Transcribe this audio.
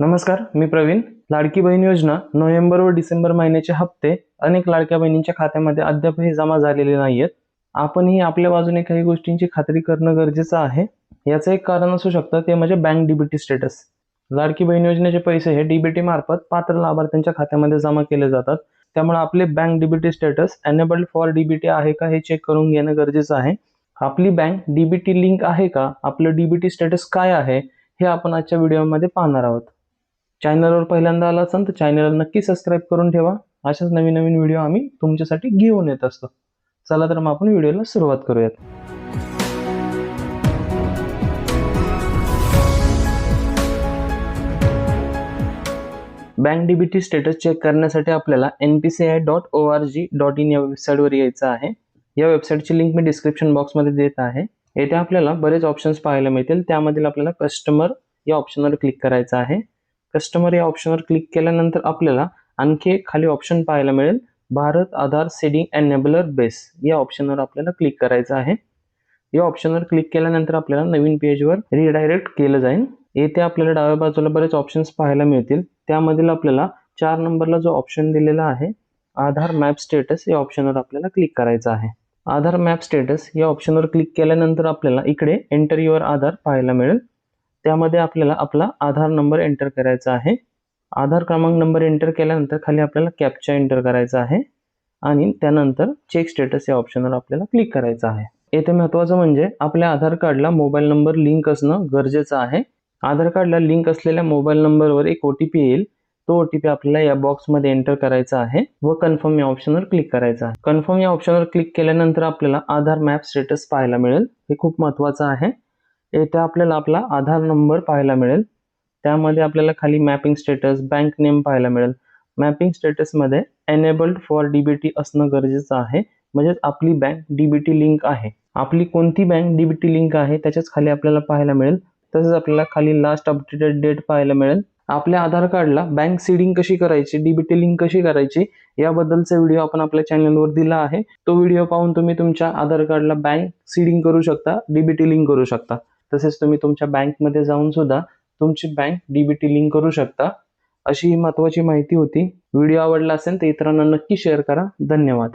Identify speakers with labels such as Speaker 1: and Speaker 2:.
Speaker 1: नमस्कार मी प्रवीण. लाडकी बहीण योजना नोव्हेंबर व डिसेंबर महिन्याचे हप्ते अनेक लाडक्या बहिणींच्या खात्यामध्ये अद्यापही जमा झालेले नाही आहेत आपणही आपल्या बाजूने काही गोष्टींची खात्री करणं गरजेचं आहे. याचं एक कारण असू शकतं ते म्हणजे bank DBT status. Ladki Bahin योजनेचे पैसे हे डीबीटी मार्फत पात्र लाभार्थ्यांच्या खात्यामध्ये जमा केले जातात. त्यामुळे आपले bank DBT status enabled for DBT आहे का हे चेक करून घेणं गरजेचं आहे. आपली बँक डीबीटी लिंक आहे का? आपलं डीबीटी स्टेटस काय आहे? हे आपण आजच्या व्हिडिओमध्ये पाहणार आहोत. चॅनलवर पहिल्यांदा आला असाल तर चॅनलला नक्की सबस्क्राईब करून ठेवा. अशाच नवीन नवीन व्हिडिओ आम्ही तुमच्यासाठी घेऊन येत असतो. चला तर मग आपण व्हिडिओला सुरुवात करूयात. बँक डीबीटी स्टेटस चेक करण्यासाठी आपल्याला N P C I dot O R G dot in या वेबसाईटवर यायचं आहे. या वेबसाईटची लिंक मी डिस्क्रिप्शन बॉक्समध्ये देत आहे. येथे आपल्याला बरेच ऑप्शन्स पाहायला मिळतील. त्यामधील आपल्याला कस्टमर या ऑप्शनवर क्लिक करायचं आहे. कस्टमर या ऑप्शनवर क्लिक केल्यानंतर आपल्याला आणखी एक खाली ऑप्शन पाहायला मिळेल Bharat Aadhaar seeding enabler base. या ऑप्शनवर आपल्याला क्लिक करायचं आहे. या ऑप्शनवर क्लिक केल्यानंतर आपल्याला नवीन पेजवर रिडायरेक्ट केलं जाईल. येथे आपल्याला डाव्या बाजूला बरेच ऑप्शन्स पाहायला मिळतील. त्यामधील आपल्याला चार नंबरला जो ऑप्शन दिलेला आहे आधार मॅप स्टेटस या ऑप्शनवर आपल्याला क्लिक करायचं आहे. आधार मॅप स्टेटस या ऑप्शनवर क्लिक केल्यानंतर आपल्याला इकडे एंटर युअर आधार पाहायला मिळेल. त्यामध्ये आपल्याला आपला आधार नंबर एंटर करायचा आहे. आधार क्रमांक नंबर एंटर केल्यानंतर खाली आपल्याला कॅपचा एंटर करायचा आहे. आणि त्यानंतर चेक स्टेटस या ऑप्शनवर आपल्याला क्लिक करायचं आहे. येथे महत्त्वाचं म्हणजे आपल्या आधार कार्डला मोबाईल नंबर लिंक असणं गरजेचं आहे. आधार कार्डला लिंक असलेल्या मोबाईल नंबरवर एक ओ टी पी येईल. तो ओ टी पी आपल्याला या बॉक्समध्ये एंटर करायचा आहे व कन्फर्म या ऑप्शनवर क्लिक करायचा आहे. कन्फर्म या ऑप्शनवर क्लिक केल्यानंतर आपल्याला आधार मॅप स्टेटस पाहायला मिळेल. हे खूप महत्त्वाचं आहे. येथे आपल्याला आपला आधार नंबर पाहायला मिळेल. त्यामध्ये आपल्याला खाली मॅपिंग स्टेटस बँक नेम पाहायला मिळेल. मॅपिंग स्टेटसमध्ये एनेबल्ड फॉर डीबीटी असणं गरजेचं आहे. म्हणजेच आपली बँक डीबीटी लिंक आहे. आपली कोणती बँक डीबीटी लिंक आहे त्याच्याच खाली आपल्याला पाहायला मिळेल. तसेच आपल्याला खाली लास्ट अपडेटेड डेट पाहायला मिळेल. आपल्या आधार कार्डला बँक सीडिंग कशी करायची डीबीटी लिंक कशी करायची याबद्दलचा व्हिडिओ आपण आपल्या चॅनलवर दिला आहे. तो व्हिडिओ पाहून तुम्ही तुमच्या आधार कार्डला बँक सीडिंग करू शकता डीबीटी लिंक करू शकता. तसेच तुम्ही तुमच्या बँकमध्ये जाऊन सुद्धा तुमची बँक डीबीटी लिंक करू शकता. अशी ही महत्त्वाची माहिती होती. व्हिडिओ आवडला असेल तर इतरांना नक्की शेअर करा. धन्यवाद.